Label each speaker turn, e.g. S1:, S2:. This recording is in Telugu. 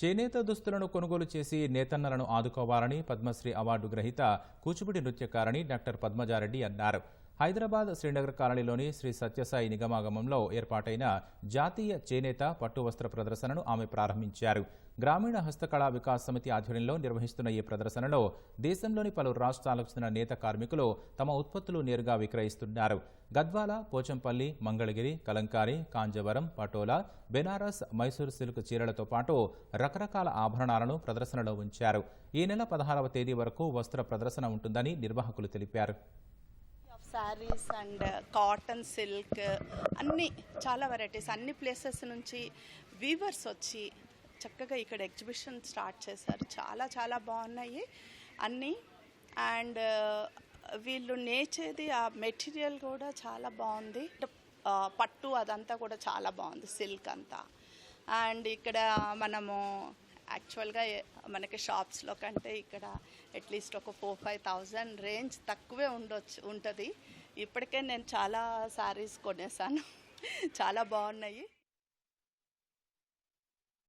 S1: చేనేత దుస్తులను కొనుగోలు చేసి నేతన్నలను ఆదుకోవాలని పద్మశ్రీ అవార్డు గ్రహీత కూచిపూడి నృత్యకారిణి డాక్టర్ పద్మజారెడ్డి అన్నారు. హైదరాబాద్ శ్రీనగర్ కాలనీలోని శ్రీ సత్యసాయి నిగమాగమంలో ఏర్పాటైన జాతీయ చేనేత పట్టు వస్త్ర ప్రదర్శనను ఆమె ప్రారంభించారు. గ్రామీణ హస్తకళా వికాస్ సమితి ఆధ్వర్యంలో నిర్వహిస్తున్న ఈ ప్రదర్శనలో దేశంలోని పలు రాష్ట్రాలకు చెందిన నేత కార్మికులు తమ ఉత్పత్తులు నేరుగా విక్రయిస్తున్నారు. గద్వాల పోచంపల్లి మంగళగిరి కలంకారి కాంజవరం పటోలా బెనారస్ మైసూర్ సిల్క్ చీరలతో పాటు రకరకాల ఆభరణాలను ప్రదర్శనలో ఉంచారు. ఈ నెల పదహారవ తేదీ వరకు వస్త్ర ప్రదర్శన ఉంటుందని నిర్వాహకులు తెలిపారు.
S2: శారీస్ అండ్ కాటన్ సిల్క్ అన్ని చాలా వెరైటీస్ అన్ని ప్లేసెస్ నుంచి వీవర్స్ వచ్చి చక్కగా ఇక్కడ ఎగ్జిబిషన్ స్టార్ట్ చేశారు. చాలా చాలా బాగున్నాయి అన్నీ. అండ్ uh, వీళ్ళు నేచేది ఆ మెటీరియల్ కూడా చాలా బాగుంది. పట్టు అదంతా కూడా చాలా బాగుంది సిల్క్ అంతా. అండ్ ఇక్కడ మనము యాక్చువల్గా మనకి షాప్స్లో కంటే ఇక్కడ అట్లీస్ట్ ఒక ఫోర్ ఫైవ్ థౌజండ్ రేంజ్ తక్కువే ఉండొచ్చు ఉంటుంది. ఇప్పటికే నేను చాలా శారీస్ కొనేసాను. చాలా బాగున్నాయి.